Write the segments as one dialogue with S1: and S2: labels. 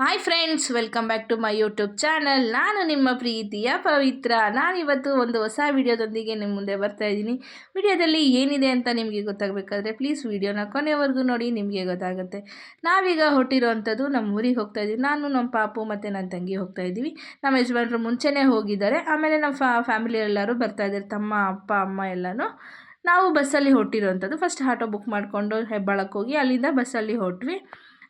S1: Hi friends welcome back to my YouTube channel ನಾನು ನಿಮ್ಮ ಪ್ರೀತಿಯ ಪವಿತ್ರ. ನಾನಿವತ್ತು ಒಂದು ಹೊಸ ವಿಡಿಯೋದೊಂದಿಗೆ ನಿಮ್ಮ ಮುಂದೆ ಬರ್ತಾ ಇದ್ದೀನಿ. ವಿಡಿಯೋದಲ್ಲಿ ಏನಿದೆ ಅಂತ ನಿಮಗೆ ಗೊತ್ತಾಗಬೇಕಾದ್ರೆ ಪ್ಲೀಸ್ ವಿಡಿಯೋನ ಕೊನೆವರೆಗೂ ನೋಡಿ, ನಿಮಗೆ ಗೊತ್ತಾಗುತ್ತೆ. ನಾವೀಗ ಹೊಟ್ಟಿರೋವಂಥದ್ದು ನಮ್ಮ ಊರಿಗೆ ಹೋಗ್ತಾ ಇದ್ದೀವಿ. ನಾನು ನಮ್ಮ ಪಾಪು ಮತ್ತು ನನ್ನ ತಂಗಿ ಹೋಗ್ತಾ ಇದ್ದೀವಿ. ನಮ್ಮ ಯಜಮಾನ್ರು ಮುಂಚೆನೇ ಹೋಗಿದ್ದಾರೆ. ಆಮೇಲೆ ನಮ್ಮ ಫ್ಯಾಮಿಲಿ ಎಲ್ಲರೂ ಬರ್ತಾ ಇದ್ದಾರೆ. ತಮ್ಮ, ಅಪ್ಪ, ಅಮ್ಮ ಎಲ್ಲನೂ. ನಾವು ಬಸ್ಸಲ್ಲಿ ಹೊಟ್ಟಿರೋವಂಥದ್ದು. ಫಸ್ಟ್ ಆಟೋ ಬುಕ್ ಮಾಡಿಕೊಂಡು ಹೆಬ್ಬಾಳಕ್ಕೆ ಹೋಗಿ ಅಲ್ಲಿಂದ ಬಸ್ಸಲ್ಲಿ ಹೊಟ್ವಿ.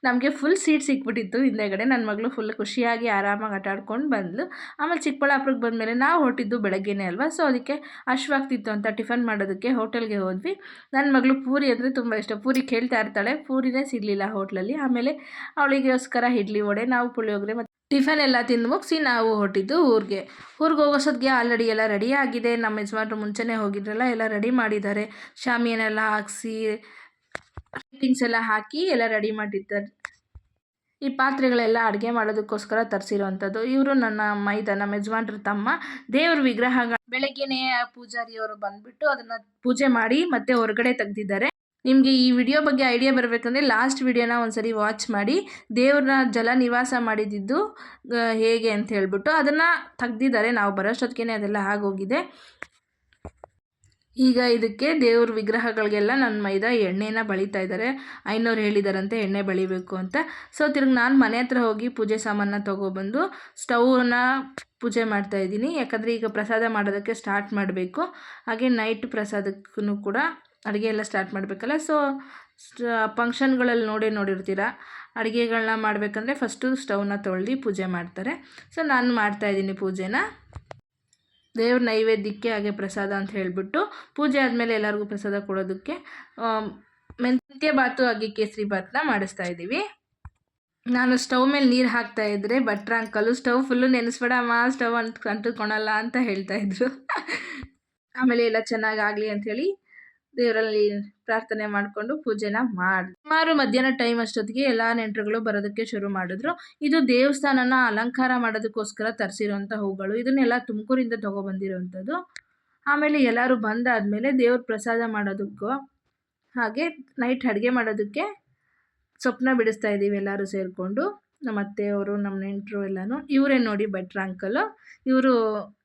S1: ನಮಗೆ ಫುಲ್ ಸೀಟ್ ಸಿಕ್ಬಿಟ್ಟಿತ್ತು ಹಿಂದೆಗಡೆ ನನ್ನ ಮಗಳು ಫುಲ್ ಖುಷಿಯಾಗಿ ಆರಾಮಾಗಿ ಆಟಾಡ್ಕೊಂಡು ಬಂದ್ಲು. ಆಮೇಲೆ ಚಿಕ್ಕಬಳ್ಳಾಪುರಕ್ಕೆ ಬಂದಮೇಲೆ ನಾವು ಹೊರಟಿದ್ದು ಬೆಳಗ್ಗೆನೇ ಅಲ್ವಾ? ಸೊ ಅದಕ್ಕೆ ಹಶ್ವಾಗ್ತಿತ್ತು ಅಂತ ಟಿಫನ್ ಮಾಡೋದಕ್ಕೆ ಹೋಟೆಲ್ಗೆ ಹೋದ್ವಿ. ನನ್ನ ಮಗಳು ಪೂರಿ ಅಂದರೆ ತುಂಬ ಇಷ್ಟ. ಪೂರಿ ಕೇಳ್ತಾ ಇರ್ತಾಳೆ. ಪೂರಿನೇ ಸಿಗಲಿಲ್ಲ ಹೋಟ್ಲಲ್ಲಿ. ಆಮೇಲೆ ಅವಳಿಗೋಸ್ಕರ ಇಡ್ಲಿ ವಡೆ, ನಾವು ಪುಳಿಯೋಗರೆ ಮತ್ತು ಟಿಫನ್ ಎಲ್ಲ ತಿಂದು ಮುಗಿಸಿ ನಾವು ಹೊರಟಿದ್ದು ಊರಿಗೆ. ಊರಿಗೆ ಹೋಗೋಸೋದ್ಗೆ ಆಲ್ರೆಡಿ ಎಲ್ಲ ರೆಡಿ ಆಗಿದೆ. ನಮ್ಮ ಯಜಮಾನ್ರು ಮುಂಚೆನೇ ಹೋಗಿದ್ರಲ್ಲ, ಎಲ್ಲ ರೆಡಿ ಮಾಡಿದ್ದಾರೆ. ಶಾಮಿಯನ್ನೆಲ್ಲ ಹಾಕ್ಸಿ ಲೈಟಿಂಗ್ಸ್ ಎಲ್ಲ ಹಾಕಿ ಎಲ್ಲ ರೆಡಿ ಮಾಡಿದ್ದಾರೆ. ಈ ಪಾತ್ರೆಗಳೆಲ್ಲ ಅಡುಗೆ ಮಾಡೋದಕ್ಕೋಸ್ಕರ ತರಿಸಿರುವಂಥದ್ದು. ಇವರು ನನ್ನ ಮೈದ ನಮ್ಮ ಯಜಮಾನ್ರ ತಮ್ಮ. ದೇವ್ರ ವಿಗ್ರಹಗಳು ಬೆಳಗ್ಗೆನೇ ಪೂಜಾರಿಯವರು ಬಂದುಬಿಟ್ಟು ಅದನ್ನು ಪೂಜೆ ಮಾಡಿ ಮತ್ತೆ ಹೊರಗಡೆ ತೆಗೆದಿದ್ದಾರೆ. ನಿಮಗೆ ಈ ವಿಡಿಯೋ ಬಗ್ಗೆ ಐಡಿಯಾ ಬರಬೇಕಂದ್ರೆ ಲಾಸ್ಟ್ ವಿಡಿಯೋನ ಒಂದ್ಸರಿ ವಾಚ್ ಮಾಡಿ. ದೇವ್ರನ್ನ ಜಲ ನಿವಾಸ ಮಾಡಿದ್ದು ಹೇಗೆ ಅಂತ ಹೇಳ್ಬಿಟ್ಟು ಅದನ್ನು ತೆಗ್ದಿದ್ದಾರೆ. ನಾವು ಬರೋಷ್ಟೊತ್ತಿಗೆ ಅದೆಲ್ಲ ಆಗೋಗಿದೆ. ಈಗ ಇದಕ್ಕೆ ದೇವ್ರ ವಿಗ್ರಹಗಳಿಗೆಲ್ಲ ನನ್ನ ಮೈದಾ ಎಣ್ಣೆನ ಬಳಿತಾ ಇದ್ದಾರೆ. ಐನೋರು ಹೇಳಿದಾರಂತೆ ಎಣ್ಣೆ ಬಳಿಬೇಕು ಅಂತ. ಸೊ ತಿರ್ಗಿ ನಾನು ಮನೆ ಹತ್ರ ಹೋಗಿ ಪೂಜೆ ಸಾಮಾನ ತೊಗೊಬಂದು ಸ್ಟವ್ನ ಪೂಜೆ ಮಾಡ್ತಾ ಇದ್ದೀನಿ. ಯಾಕಂದರೆ ಈಗ ಪ್ರಸಾದ ಮಾಡೋದಕ್ಕೆ ಸ್ಟಾರ್ಟ್ ಮಾಡಬೇಕು. ಹಾಗೆ ನೈಟ್ ಪ್ರಸಾದಕ್ಕೂ ಕೂಡ ಅಡುಗೆ ಎಲ್ಲ ಸ್ಟಾರ್ಟ್ ಮಾಡಬೇಕಲ್ಲ. ಸೊ ಫಂಕ್ಷನ್ಗಳಲ್ಲಿ ನೋಡೇ ನೋಡಿರ್ತೀರ? ಅಡುಗೆಗಳನ್ನ ಮಾಡಬೇಕಂದ್ರೆ ಫಸ್ಟು ಸ್ಟವ್ನ ತೊಳ್ದು ಪೂಜೆ ಮಾಡ್ತಾರೆ. ಸೊ ನಾನು ಮಾಡ್ತಾಯಿದ್ದೀನಿ ಪೂಜೆನ. ದೇವ್ರ ನೈವೇದ್ಯಕ್ಕೆ ಹಾಗೆ ಪ್ರಸಾದ ಅಂತ ಹೇಳಿಬಿಟ್ಟು ಪೂಜೆ ಆದಮೇಲೆ ಎಲ್ಲರಿಗೂ ಪ್ರಸಾದ ಕೊಡೋದಕ್ಕೆ ಮೆಂತ್ಯ ಬಾತು ಹಾಗೆ ಕೇಸರಿ ಬಾತನ್ನ ಮಾಡಿಸ್ತಾ ಇದ್ದೀವಿ. ನಾನು ಸ್ಟವ್ ಮೇಲೆ ನೀರು ಹಾಕ್ತಾ ಇದ್ದರೆ ಭಟ್ರ ಅಂಕಲು, ಸ್ಟವ್ ಫುಲ್ಲು ನೆನೆಸ್ಬೇಡಮ್ಮ, ಸ್ಟವ್ ಅಂತ ಅಂಟುಕೊಳಲ್ಲ ಅಂತ ಹೇಳ್ತಾ ಇದ್ರು. ಆಮೇಲೆ, ಎಲ್ಲ ಚೆನ್ನಾಗಾಗಲಿ ಅಂಥೇಳಿ ದೇವರಲ್ಲಿ ಪ್ರಾರ್ಥನೆ ಮಾಡಿಕೊಂಡು ಪೂಜೆನ ಮಾಡಿ ಸುಮಾರು ಮಧ್ಯಾಹ್ನ ಟೈಮ್ ಅಷ್ಟೊತ್ತಿಗೆ ಎಲ್ಲ ನೆಂಟರುಗಳು ಬರೋದಕ್ಕೆ ಶುರು ಮಾಡಿದ್ರು. ಇದು ದೇವಸ್ಥಾನನ ಅಲಂಕಾರ ಮಾಡೋದಕ್ಕೋಸ್ಕರ ತರಿಸಿರೋಂಥ ಹೂಗಳು. ಇದನ್ನೆಲ್ಲ ತುಮಕೂರಿಂದ ತೊಗೊಬಂದಿರೋವಂಥದ್ದು. ಆಮೇಲೆ ಎಲ್ಲರೂ ಬಂದಾದಮೇಲೆ ದೇವ್ರ ಪ್ರಸಾದ ಮಾಡೋದಕ್ಕೂ ಹಾಗೆ ನೈಟ್ ಅಡುಗೆ ಮಾಡೋದಕ್ಕೆ ಸ್ವಪ್ನ ಬಿಡಿಸ್ತಾ ಇದ್ದೀವಿ ಎಲ್ಲರೂ ಸೇರಿಕೊಂಡು. ನಮ್ಮ ಅತ್ತೆಯವರು, ನಮ್ಮ ನೆಂಟರು ಎಲ್ಲನೂ ಇವರೇ ನೋಡಿ ಭಟ್ರ ಅಂಕಲು ಇವರು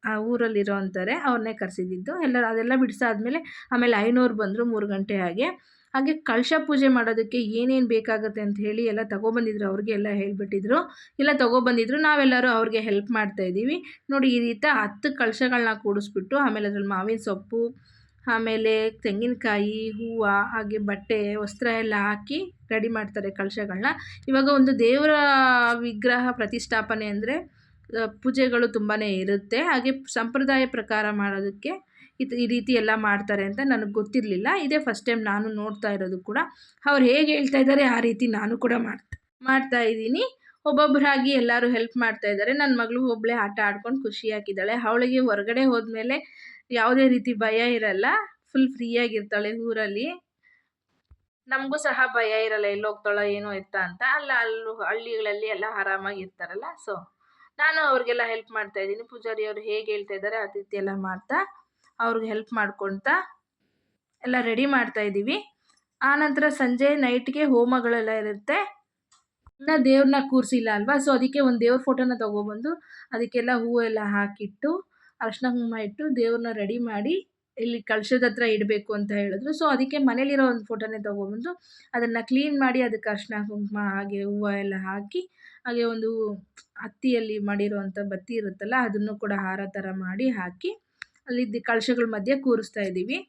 S1: ಆ ಊರಲ್ಲಿರೋ ಅಂತಾರೆ ಅವ್ರನ್ನೇ ಕರೆಸಿದ್ದು ಎಲ್ಲ, ಅದೆಲ್ಲ ಬಿಡಿಸಾದ್ಮೇಲೆ ಆಮೇಲೆ ಐನೂರು ಬಂದರು ಮೂರು ಗಂಟೆ ಹಾಗೆ. ಹಾಗೆ ಕಳಶ ಪೂಜೆ ಮಾಡೋದಕ್ಕೆ ಏನೇನು ಬೇಕಾಗುತ್ತೆ ಅಂತ ಹೇಳಿ ಎಲ್ಲ ತೊಗೊಬಂದಿದ್ರು, ಅವ್ರಿಗೆ ಎಲ್ಲ ಹೇಳಿಬಿಟ್ಟಿದ್ರು. ಎಲ್ಲ ತೊಗೊಬಂದಿದ್ರು, ನಾವೆಲ್ಲರೂ ಅವ್ರಿಗೆ ಹೆಲ್ಪ್ ಮಾಡ್ತಾಯಿದ್ದೀವಿ ನೋಡಿ, ಈ ರೀತಿ ಹತ್ತು ಕಳಶಗಳನ್ನ ಕೂಡಿಸ್ಬಿಟ್ಟು ಆಮೇಲೆ ಅದ್ರಲ್ಲಿ ಮಾವಿನ ಸೊಪ್ಪು ಆಮೇಲೆ ತೆಂಗಿನಕಾಯಿ, ಹೂವು, ಹಾಗೆ ಬಟ್ಟೆ, ವಸ್ತ್ರ ಎಲ್ಲ ಹಾಕಿ ರೆಡಿ ಮಾಡ್ತಾರೆ ಕಳಶಗಳನ್ನ ಇವಾಗ ಒಂದು ದೇವರ ವಿಗ್ರಹ ಪ್ರತಿಷ್ಠಾಪನೆ ಅಂದರೆ ಪೂಜೆಗಳು ತುಂಬಾ ಇರುತ್ತೆ. ಹಾಗೆ ಸಂಪ್ರದಾಯ ಪ್ರಕಾರ ಮಾಡೋದಕ್ಕೆ ಇದು ಈ ರೀತಿ ಎಲ್ಲ ಮಾಡ್ತಾರೆ ಅಂತ ನನಗೆ ಗೊತ್ತಿರಲಿಲ್ಲ. ಇದೇ ಫಸ್ಟ್ ಟೈಮ್ ನಾನು ನೋಡ್ತಾ ಇರೋದು ಕೂಡ. ಅವ್ರು ಹೇಗೆ ಹೇಳ್ತಾ ಇದ್ದಾರೆ ಆ ರೀತಿ ನಾನು ಕೂಡ ಮಾಡ್ತಾ ಮಾಡ್ತಾ ಇದ್ದೀನಿ. ಒಬ್ಬೊಬ್ಬರಾಗಿ ಎಲ್ಲರೂ ಹೆಲ್ಪ್ ಮಾಡ್ತಾ ಇದ್ದಾರೆ ನನ್ನ ಮಗಳು ಒಬ್ಬಳೇ ಆಟ ಆಡ್ಕೊಂಡು ಖುಷಿಯಾಗಿದ್ದಾಳೆ ಅವಳಿಗೆ ಹೊರಗಡೆ ಹೋದ್ಮೇಲೆ ಯಾವುದೇ ರೀತಿ ಭಯ ಇರಲ್ಲ. ಫುಲ್ ಫ್ರೀಯಾಗಿರ್ತಾಳೆ ಊರಲ್ಲಿ. ನಮಗೂ ಸಹ ಭಯ ಇರಲ್ಲ, ಎಲ್ಲಿ ಹೋಗ್ತಾಳೋ ಏನೋ ಇತ್ತ ಅಂತ. ಅಲ್ಲ, ಅಲ್ಲೂ ಹಳ್ಳಿಗಳಲ್ಲಿ ಎಲ್ಲ ಆರಾಮಾಗಿ ಇರ್ತಾರಲ್ಲ ಸೊ ನಾನು ಅವ್ರಿಗೆಲ್ಲ ಹೆಲ್ಪ್ ಮಾಡ್ತಾ ಇದ್ದೀನಿ. ಪೂಜಾರಿ ಅವರು ಹೇಗೆ ಹೇಳ್ತಾ ಇದ್ದಾರೆ, ಆ ಎಲ್ಲ ಮಾಡ್ತಾ ಅವ್ರಿಗೆ ಹೆಲ್ಪ್ ಮಾಡ್ಕೊಳ್ತಾ ಎಲ್ಲ ರೆಡಿ ಮಾಡ್ತಾ ಇದ್ದೀವಿ. ಆನಂತರ ಸಂಜೆ ನೈಟ್ಗೆ ಹೋಮಗಳೆಲ್ಲ ಇರುತ್ತೆ. ಇನ್ನು ದೇವ್ರನ್ನ ಕೂರಿಸಿಲ್ಲ ಅಲ್ವಾ ಸೊ ಅದಕ್ಕೆ ಒಂದು ದೇವ್ರ ಫೋಟೋನ ತೊಗೊಬಂದು ಅದಕ್ಕೆಲ್ಲ ಹೂವು ಎಲ್ಲ ಹಾಕಿಟ್ಟು ಅರ್ಶಿನ ಕುಂಕುಮ ಇಟ್ಟು ದೇವ್ರನ್ನ ರೆಡಿ ಮಾಡಿ ಇಲ್ಲಿ ಕಳಶದ ಹತ್ರ ಇಡಬೇಕು ಅಂತ ಹೇಳಿದ್ರು. ಸೊ ಅದಕ್ಕೆ ಮನೇಲಿರೋ ಒಂದು ಫೋಟೋನೇ ತೊಗೊಬಂದು ಅದನ್ನು ಕ್ಲೀನ್ ಮಾಡಿ ಅದಕ್ಕೆ ಅರ್ಶಿನ ಕುಂಕುಮ, ಹಾಗೆ ಹೂವು ಎಲ್ಲ ಹಾಕಿ, ಹಾಗೆ ಒಂದು ಹತ್ತಿಯಲ್ಲಿ ಮಾಡಿರುವಂಥ ಬತ್ತಿ ಇರುತ್ತಲ್ಲ ಅದನ್ನು ಕೂಡ ಹಾರ ಥರ ಮಾಡಿ ಹಾಕಿ ಅಲ್ಲಿ ಕಳಶಗಳ ಮಧ್ಯೆ ಕೂರಿಸ್ತಾ ಇದ್ದೀವಿ.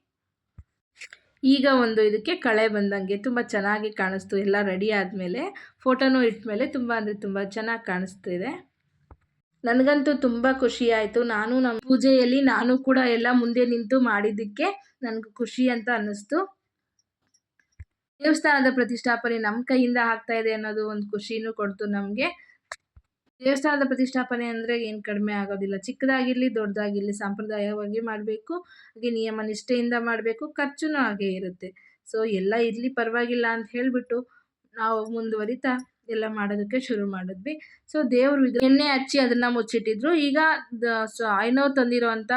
S1: ಈಗ ಒಂದು ಇದಕ್ಕೆ ಕಳೆ ಬಂದಂಗೆ ತುಂಬ ಚೆನ್ನಾಗಿ ಕಾಣಿಸ್ತು. ಎಲ್ಲ ರೆಡಿ ಆದಮೇಲೆ ಫೋಟೋನೂ ಇಟ್ಟ ತುಂಬ ಅಂದರೆ ತುಂಬ ಚೆನ್ನಾಗಿ ಕಾಣಿಸ್ತಿದೆ. ನನಗಂತೂ ತುಂಬ ಖುಷಿ ಆಯಿತು. ನಾನು ನಮ್ಮ ಪೂಜೆಯಲ್ಲಿ ನಾನು ಕೂಡ ಎಲ್ಲ ಮುಂದೆ ನಿಂತು ಮಾಡಿದ್ದಕ್ಕೆ ನನಗೆ ಖುಷಿ ಅಂತ ಅನ್ನಿಸ್ತು. ದೇವಸ್ಥಾನದ ಪ್ರತಿಷ್ಠಾಪನೆ ನಮ್ಮ ಕೈಯಿಂದ ಆಗ್ತಾ ಇದೆ ಅನ್ನೋದು ಒಂದು ಖುಷಿನೂ ಕೊಡ್ತು ನಮಗೆ. ದೇವಸ್ಥಾನದ ಪ್ರತಿಷ್ಠಾಪನೆ ಅಂದರೆ ಏನು ಕಡಿಮೆ ಆಗೋದಿಲ್ಲ. ಚಿಕ್ಕದಾಗಿರಲಿ, ದೊಡ್ಡದಾಗಿರಲಿ ಸಾಂಪ್ರದಾಯವಾಗಿ ಮಾಡಬೇಕು. ಹಾಗೆ ನಿಯಮ ನಿಷ್ಠೆಯಿಂದ ಮಾಡಬೇಕು. ಖರ್ಚುನೂ ಹಾಗೆ ಇರುತ್ತೆ. ಸೊ ಎಲ್ಲ ಇರಲಿ ಪರವಾಗಿಲ್ಲ ಅಂತ ಹೇಳಿಬಿಟ್ಟು ನಾವು ಮುಂದುವರಿತಾ ಎಲ್ಲ ಮಾಡೋದಕ್ಕೆ ಶುರು ಮಾಡಿದ್ವಿ. ಸೊ ದೇವ್ರ ಎಣ್ಣೆ ಹಚ್ಚಿ ಅದನ್ನು ಮುಚ್ಚಿಟ್ಟಿದ್ರು. ಈಗ ಸೊ, ಐನೋರು ತಂದಿರೋವಂಥ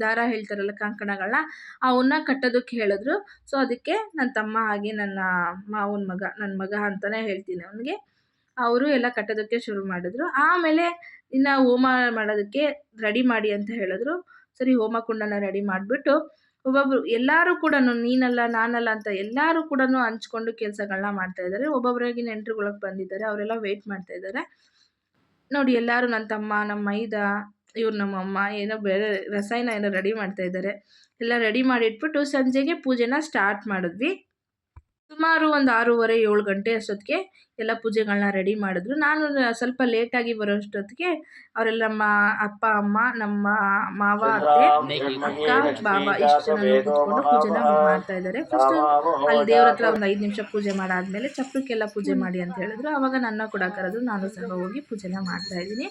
S1: ದಾರ ಹೇಳ್ತಾರಲ್ಲ ಕಂಕಣಗಳನ್ನ, ಅವನ್ನ ಕಟ್ಟೋದಕ್ಕೆ ಹೇಳಿದ್ರು. ಸೊ ಅದಕ್ಕೆ ನನ್ನ ತಮ್ಮ ಹಾಗೆ ನನ್ನ ಮಾವನ ಮಗ ನನ್ನ ಮಗ ಅಂತಲೇ ಹೇಳ್ತೀನಿ ಅವನಿಗೆ. ಅವರು ಎಲ್ಲ ಕಟ್ಟೋದಕ್ಕೆ ಶುರು ಮಾಡಿದ್ರು. ಆಮೇಲೆ ಇನ್ನು ಹೋಮ ಮಾಡೋದಕ್ಕೆ ರೆಡಿ ಮಾಡಿ ಅಂತ ಹೇಳಿದ್ರು. ಸರಿ, ಹೋಮ ಕುಂಡನ ರೆಡಿ ಮಾಡಿಬಿಟ್ಟು ಒಬ್ಬೊಬ್ರು ಎಲ್ಲರೂ ಕೂಡ ನೀನಲ್ಲ, ನಾನಲ್ಲ ಅಂತ ಎಲ್ಲರೂ ಕೂಡ ಹಂಚ್ಕೊಂಡು ಕೆಲಸಗಳನ್ನ ಮಾಡ್ತಾಯಿದ್ದಾರೆ ಒಬ್ಬೊಬ್ಬರಾಗಿ ನೆಂಟ್ರುಗಳಿಗೆ ಬಂದಿದ್ದಾರೆ, ಅವರೆಲ್ಲ ವೇಯ್ಟ್ ಮಾಡ್ತಾ ಇದ್ದಾರೆ. ನೋಡಿ, ಎಲ್ಲರೂ ನನ್ನ ತಮ್ಮ ನಮ್ಮ ಮೈದ, ಇವ್ರು ನಮ್ಮಮ್ಮ ಏನೋ ಬೇರೆ ರಸಾಯನ ಏನೋ ರೆಡಿ ಮಾಡ್ತಾಯಿದ್ದಾರೆ ಎಲ್ಲ ರೆಡಿ ಮಾಡಿ ಇಟ್ಬಿಟ್ಟು ಸಂಜೆಗೆ ಪೂಜೆನ ಸ್ಟಾರ್ಟ್ ಮಾಡಿದ್ವಿ. ಸುಮಾರು ಒಂದು ಆರೂವರೆ ಏಳು ಗಂಟೆ ಅಷ್ಟೊತ್ತಿಗೆ ಎಲ್ಲ ಪೂಜೆಗಳನ್ನ ರೆಡಿ ಮಾಡಿದ್ರು. ನಾನು ಸ್ವಲ್ಪ ಲೇಟಾಗಿ ಬರೋ ಅಷ್ಟೊತ್ತಿಗೆ ಅವರೆಲ್ಲ ನಮ್ಮ ಅಪ್ಪ ಅಮ್ಮ ನಮ್ಮ ಮಾವ ಅತ್ತೆ ಅಕ್ಕ ಬಾಬಾ ಇಷ್ಟು ಜನ ಕೂತ್ಕೊಂಡು ಪೂಜೆನ ಮಾಡ್ತಾ ಇದ್ದಾರೆ. ಫಸ್ಟ್ ಅಲ್ಲಿ ದೇವ್ರ ಹತ್ರ ಒಂದು ಐದು ನಿಮಿಷ ಪೂಜೆ ಮಾಡಾದ್ಮೇಲೆ ಚಪ್ಪಕ್ಕೆಲ್ಲ ಪೂಜೆ ಮಾಡಿ ಅಂತ ಹೇಳಿದ್ರು. ಅವಾಗ ನನ್ನ ಕೂಡ ಕರೆದ್ರು ನಾನು ಸಹ ಹೋಗಿ ಪೂಜೆನ ಮಾಡ್ತಾ ಇದ್ದೀನಿ.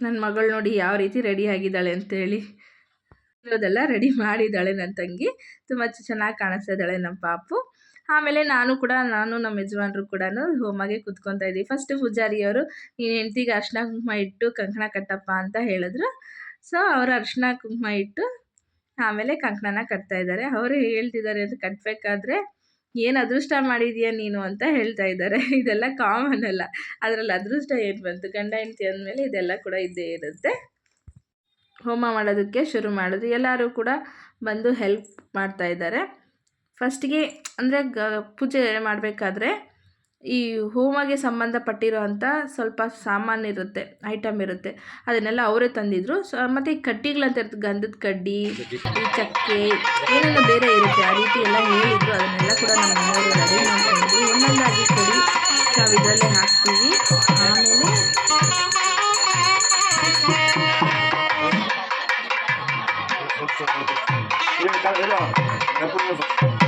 S1: ನನ್ನ ಮಗಳು ನೋಡಿ ಯಾವ ರೀತಿ ರೆಡಿ ಆಗಿದ್ದಾಳೆ ಅಂತೇಳಿ. ಅದೆಲ್ಲ ರೆಡಿ ಮಾಡಿದ್ದಾಳೆ ನನ್ನ ತಂಗಿ. ತುಂಬ ಚೆನ್ನಾಗಿ ಕಾಣಿಸ್ತಾ ಇದ್ದಾಳೆ ನಮ್ಮ ಪಾಪು. ಆಮೇಲೆ ನಾನು ಕೂಡ, ನಾನು ನಮ್ಮ ಯಜಮಾನ್ರು ಕೂಡ ಹೋಮಾಗೆ ಕುತ್ಕೊತಾ ಇದ್ದೀವಿ ಫಸ್ಟ್ ಪೂಜಾರಿಯವರು, ನೀನು ಹೆಂಡ್ತಿಗೆ ಅರ್ಶಿನ ಕುಂಕುಮ ಇಟ್ಟು ಕಂಕಣ ಕಟ್ಟಪ್ಪ ಅಂತ ಹೇಳಿದ್ರು. ಸೊ ಅವರು ಅರ್ಶಿನ ಕುಂಕುಮ ಇಟ್ಟು ಆಮೇಲೆ ಕಂಕಣನ ಕಟ್ತಾ ಇದ್ದಾರೆ. ಅವರು ಹೇಳ್ತಿದ್ದಾರೆ ಅಂತ ಕಟ್ಟಬೇಕಾದ್ರೆ ಏನು ಅದೃಷ್ಟ ಮಾಡಿದೀಯ ನೀನು? ಅಂತ ಹೇಳ್ತಾ ಇದ್ದಾರೆ. ಇದೆಲ್ಲ ಕಾಮನ್ ಅಲ್ಲ. ಅದರಲ್ಲಿ ಅದೃಷ್ಟ ಏನು ಬಂತು? ಗಂಡ, ಹೆಂಡತಿ ಅಂದಮೇಲೆ ಇದೆಲ್ಲ ಕೂಡ ಇದ್ದೇ ಇರುತ್ತೆ. ಹೋಮ ಮಾಡೋದಕ್ಕೆ ಶುರು ಮಾಡಿದ್ರು ಎಲ್ಲರೂ ಕೂಡ ಬಂದು ಹೆಲ್ಪ್ ಮಾಡ್ತಾ ಇದ್ದಾರೆ. ಫಸ್ಟಿಗೆ ಅಂದರೆ ಗ, ಪೂಜೆ ಮಾಡಬೇಕಾದ್ರೆ ಈ ಹೋಮಗೆ ಸಂಬಂಧಪಟ್ಟಿರೋ ಅಂಥ ಸ್ವಲ್ಪ ಸಾಮಾನು ಇರುತ್ತೆ ಐಟಮ್ ಇರುತ್ತೆ. ಅದನ್ನೆಲ್ಲ ಅವರೇ ತಂದಿದ್ರು. ಸೊ, ಮತ್ತು ಈ ಕಡ್ಡಿಗಳಂತ ಇರುತ್ತೆ ಗಂಧದ ಕಡ್ಡಿ ಚಕ್ಕೆ ಏನೆಲ್ಲ ಬೇರೆ ಇರುತ್ತೆ, ಆ ರೀತಿ ಎಲ್ಲ ಹೇಳಿದ್ರು. ಅದನ್ನೆಲ್ಲ ಕೂಡ ನಮ್ಮ ಮನೆಯವರು ರೆಡಿ ಮಾಡ್ಕೊಂಡಿದ್ವಿ ಒಂದೊಂದಾಗಿ ಕೊಡಿ, ನಾವು ಇದರಲ್ಲೇ ಹಾಕ್ತೀವಿ. ಆಮೇಲೆ
S2: नमः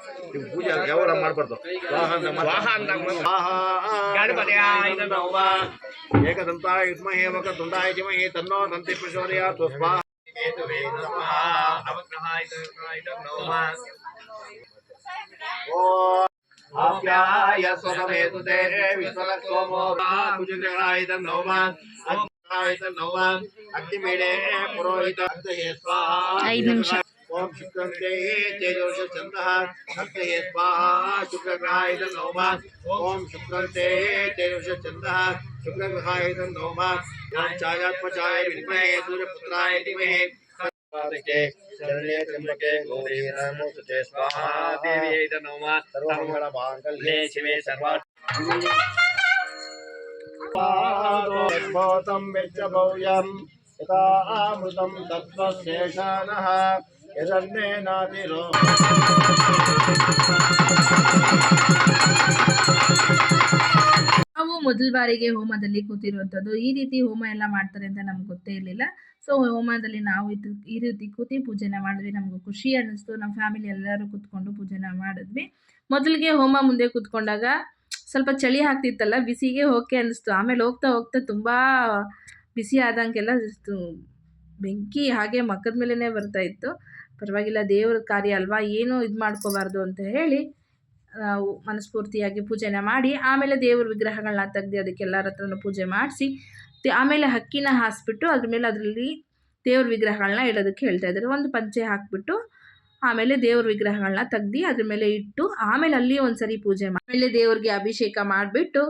S2: ನಿಲ್ಸ್ಬಿಡಿ ನೀವು ಪೂಜೆ ಯಾವಾಗ ಮಾಡ್ಬಾರ್ದು ಸ್ವಾಹ ಅಂತ ಮಾತ್ರ.
S3: ಸ್ವಾಹ ಅಂತ ಮಾತ್ರ.
S2: ಸ್ವಾಹ
S3: ಗಣಪತಿಯಾಯ ನಮಃ.
S2: ಏಕದಂತಾಯ ವಿದ್ಮಹೇ ವಕ್ರತುಂಡಾಯ ಧೀಮಹಿ ತನ್ನೋ ದಂತಿ ಪ್ರಚೋದಯಾತ್ ಸ್ವಾಹ
S3: ಹೇತುವೇ ನಮಃ ನವಗ್ರಹಾಯ ನಮಃ
S2: ಆಪ್ಯಾಯ ಸ್ವರಮೇತು ತೇ ವಿಶ್ವಲಕ್ಷ್ಮೋ ಕುಜಗ್ರಹಾಯಿತ ನೌಮ ಅಗ್ರಹಾಯಿತ ನೌಮ ಅಗ್ನಿಮೇಳೆ ಪುರೋಹಿತ ಅಗ್ನಹೇ ಸ್ವಾಹ
S1: ಐದು ನಿಮಿಷ.
S2: ओम शुक्रग्रहे तेजोषचन्द्रः नर्तये स्वाहा शुक्रग्रहाय
S3: नमः ओम
S2: शुक्रग्रहे तेजोषचन्द्रः
S3: शुक्रग्रहाय नमः। ॐ
S2: छायात्मजाय विद्महे सूर्यपुत्राय धीमहि शरण्ये त्र्यम्बके ಎರಡನೇ
S1: ನಾವು ಮೊದಲ ಬಾರಿಗೆ ಹೋಮದಲ್ಲಿ ಕೂತಿರುವಂಥದ್ದು, ಈ ರೀತಿ ಹೋಮ ಎಲ್ಲ ಮಾಡ್ತಾರೆ ಅಂತ ನಮ್ಗೆ ಗೊತ್ತೇ ಇರಲಿಲ್ಲ. ಸೊ ಹೋಮದಲ್ಲಿ ನಾವು ಇದು, ಈ ರೀತಿ ಕೂತಿ ಪೂಜೆನ ಮಾಡಿದ್ವಿ. ನಮ್ಗೆ ಖುಷಿ ಅನ್ನಿಸ್ತು. ನಮ್ಮ ಫ್ಯಾಮಿಲಿ ಎಲ್ಲರೂ ಕೂತ್ಕೊಂಡು ಪೂಜೆನ ಮಾಡಿದ್ವಿ. ಮೊದಲಿಗೆ ಹೋಮ ಮುಂದೆ ಕೂತ್ಕೊಂಡಾಗ ಸ್ವಲ್ಪ ಚಳಿ ಆಗ್ತಿತ್ತಲ್ಲ, ಬಿಸಿಗೆ ಓಕೆ ಅನ್ನಿಸ್ತು. ಆಮೇಲೆ ಹೋಗ್ತಾ ಹೋಗ್ತಾ ತುಂಬ ಬಿಸಿ ಆದಂಗೆಲ್ಲ ಬೆಂಕಿ ಹಾಗೆ ಮಕ್ಕದ ಮೇಲೇ ಬರ್ತಾ ಇತ್ತು. ಪರವಾಗಿಲ್ಲ, ದೇವ್ರ ಕಾರ್ಯ ಅಲ್ವಾ? ಏನೂ ಇದು ಮಾಡ್ಕೋಬಾರ್ದು ಅಂತ ಹೇಳಿ, ನಾವು ಮನಸ್ಫೂರ್ತಿಯಾಗಿ ಪೂಜೆನ ಮಾಡಿ, ಆಮೇಲೆ ದೇವ್ರ ವಿಗ್ರಹಗಳನ್ನ ತೆಗ್ದು ಅದಕ್ಕೆ ಎಲ್ಲರ ಹತ್ರನೂ ಪೂಜೆ ಮಾಡಿಸಿ ಆಮೇಲೆ ಹಕ್ಕಿನ ಹಾಸ್ಬಿಟ್ಟು ಅದ್ರ ಮೇಲೆ ಅದರಲ್ಲಿ ದೇವ್ರ ವಿಗ್ರಹಗಳನ್ನ ಇಡೋದಕ್ಕೆ ಹೇಳ್ತಾ ಇದ್ದಾರೆ. ಒಂದು ಪಂಚೆ ಹಾಕ್ಬಿಟ್ಟು ಆಮೇಲೆ ದೇವ್ರ ವಿಗ್ರಹಗಳನ್ನ ತೆಗ್ದು ಅದ್ರ ಮೇಲೆ ಇಟ್ಟು, ಆಮೇಲೆ ಅಲ್ಲಿ ಒಂದ್ಸರಿ ಪೂಜೆ ಮಾಡಿ ಆಮೇಲೆ ದೇವ್ರಿಗೆ ಅಭಿಷೇಕ ಮಾಡಿಬಿಟ್ಟು,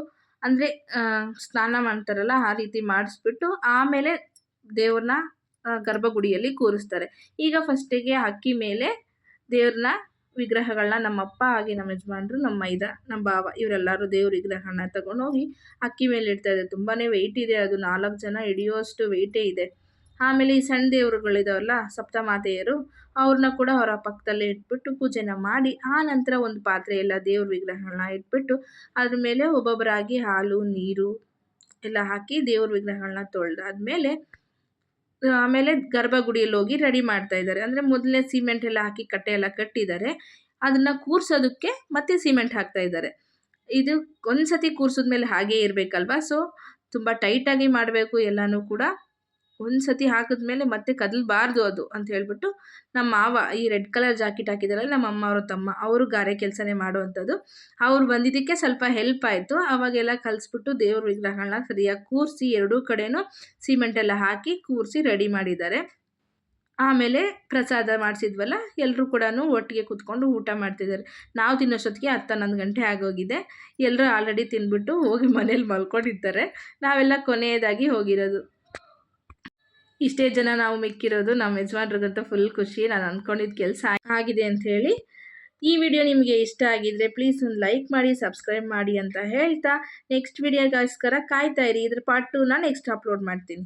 S1: ಅಂದರೆ ಸ್ನಾನ ಮಾಡ್ತಾರಲ್ಲ, ಆ ರೀತಿ ಮಾಡಿಸ್ಬಿಟ್ಟು, ಆಮೇಲೆ ದೇವ್ರನ್ನ ಗರ್ಭಗುಡಿಯಲ್ಲಿ ಕೂರಿಸ್ತಾರೆ. ಈಗ ಫಸ್ಟಿಗೆ ಅಕ್ಕಿ ಮೇಲೆ ದೇವ್ರನ್ನ ವಿಗ್ರಹಗಳನ್ನ ನಮ್ಮಪ್ಪ ಹಾಗೆ ನಮ್ಮ ಯಜಮಾನ್ರು, ನಮ್ಮ ಮೈದ ನಮ್ಮ ಭಾವ ಇವರೆಲ್ಲರೂ ದೇವ್ರ ವಿಗ್ರಹಗಳನ್ನ ತಗೊಂಡೋಗಿ ಅಕ್ಕಿ ಮೇಲೆ ಇಡ್ತಾ ಇದೆ ತುಂಬಾ ವೆಯ್ಟ್ ಇದೆ, ಅದು ನಾಲ್ಕು ಜನ ಹಿಡಿಯೋಷ್ಟು ವೆಯ್ಟೇ ಇದೆ. ಆಮೇಲೆ ಈ ಸಣ್ಣ ದೇವರುಗಳಿದಾವಲ್ಲ, ಸಪ್ತಮಾತೆಯರು ಅವ್ರನ್ನ ಕೂಡ ಅವರ ಪಕ್ಕದಲ್ಲೇ ಇಟ್ಬಿಟ್ಟು ಪೂಜೆನ ಮಾಡಿ, ಆ ನಂತರ ಒಂದು ಪಾತ್ರೆ ಎಲ್ಲ ದೇವ್ರ ವಿಗ್ರಹಗಳನ್ನ ಇಟ್ಬಿಟ್ಟು ಅದ್ರ ಮೇಲೆ ಒಬ್ಬೊಬ್ಬರಾಗಿ ಹಾಲು, ನೀರು ಎಲ್ಲ ಹಾಕಿ ದೇವ್ರ ವಿಗ್ರಹಗಳನ್ನ ತೊಳೆದಾದ್ಮೇಲೆ ಆಮೇಲೆ ಗರ್ಭಗುಡಿಯಲ್ಲಿ ಹೋಗಿ ರೆಡಿ ಮಾಡ್ತಾ ಇದ್ದಾರೆ. ಅಂದರೆ ಮೊದಲನೇ ಸಿಮೆಂಟ್ ಎಲ್ಲ ಹಾಕಿ ಕಟ್ಟೆ ಎಲ್ಲ ಕಟ್ಟಿದ್ದಾರೆ. ಅದನ್ನು ಕೂರ್ಸೋದಕ್ಕೆ ಮತ್ತೆ ಸಿಮೆಂಟ್ ಹಾಕ್ತಾ ಇದ್ದಾರೆ. ಇದು ಒಂದ್ಸತಿ ಕೂರ್ಸಿದ್ಮೇಲೆ ಹಾಗೇ ಇರಬೇಕಲ್ವಾ? ಸೊ ತುಂಬ ಟೈಟಾಗಿ ಮಾಡಬೇಕು ಎಲ್ಲನೂ ಕೂಡ. ಒಂದು ಸತಿ ಹಾಕಿದ್ಮೇಲೆ ಮತ್ತೆ ಕದಲಬಾರ್ದು ಅದು ಅಂತ ಹೇಳ್ಬಿಟ್ಟು ನಮ್ಮ ಮಾವ ಈ ರೆಡ್ ಕಲರ್ ಜಾಕೆಟ್ ಹಾಕಿದಾರಲ್ಲ ನಮ್ಮ ಅಮ್ಮ ಅವರ ತಮ್ಮ, ಅವರು ಗಾರೆ ಕೆಲಸನೇ ಮಾಡುವಂಥದ್ದು. ಅವ್ರು ಬಂದಿದ್ದಕ್ಕೆ ಸ್ವಲ್ಪ ಹೆಲ್ಪ್ ಆಯಿತು. ಅವಾಗೆಲ್ಲ ಕಲಿಸ್ಬಿಟ್ಟು ದೇವ್ರ ವಿಗ್ರಹಗಳನ್ನ ಸರಿಯಾಗಿ ಕೂರಿಸಿ ಎರಡೂ ಕಡೆನೂ ಸಿಮೆಂಟ್ ಎಲ್ಲ ಹಾಕಿ ಕೂರಿಸಿ ರೆಡಿ ಮಾಡಿದ್ದಾರೆ. ಆಮೇಲೆ ಪ್ರಸಾದ ಮಾಡಿಸಿದ್ವಲ್ಲ ಎಲ್ಲರೂ ಕೂಡ ಒಟ್ಟಿಗೆ ಕೂತ್ಕೊಂಡು ಊಟ ಮಾಡ್ತಿದ್ದಾರೆ. ನಾವು ತಿನ್ನೋಷ್ಟೊತ್ತಿಗೆ ಹತ್ತು ಹನ್ನೊಂದು ಗಂಟೆ ಆಗೋಗಿದೆ. ಎಲ್ಲರೂ ಆಲ್ರೆಡಿ ತಿಂದ್ಬಿಟ್ಟು ಹೋಗಿ ಮನೇಲಿ ಮಲ್ಕೊಂಡಿದ್ದಾರೆ. ನಾವೆಲ್ಲ ಕೊನೆಯದಾಗಿ ಹೋಗಿರೋದು. ಇಷ್ಟೇ ಜನ ನಾವು ಮಿಕ್ಕಿರೋದು ನಮ್ಮ ಯಜಮಾನ್ರಿಗಂತೂ ಫುಲ್ ಖುಷಿ. ನಾನು ಅಂದ್ಕೊಂಡಿದ್ದ ಕೆಲಸ ಆಗಿದೆ ಅಂತ ಹೇಳಿ. ಈ ವಿಡಿಯೋ ನಿಮಗೆ ಇಷ್ಟ ಆಗಿದ್ರೆ ಪ್ಲೀಸ್ ಒಂದು ಲೈಕ್ ಮಾಡಿ ಸಬ್ಸ್ಕ್ರೈಬ್ ಮಾಡಿ ಅಂತ ಹೇಳ್ತಾ. ನೆಕ್ಸ್ಟ್ ವಿಡಿಯೋಗೋಸ್ಕರ ಕಾಯ್ತಾ ಇರಿ. ಇದ್ರ ಪಾರ್ಟ್ ಟೂನ ನೆಕ್ಸ್ಟ್ ಅಪ್ಲೋಡ್ ಮಾಡ್ತೀನಿ.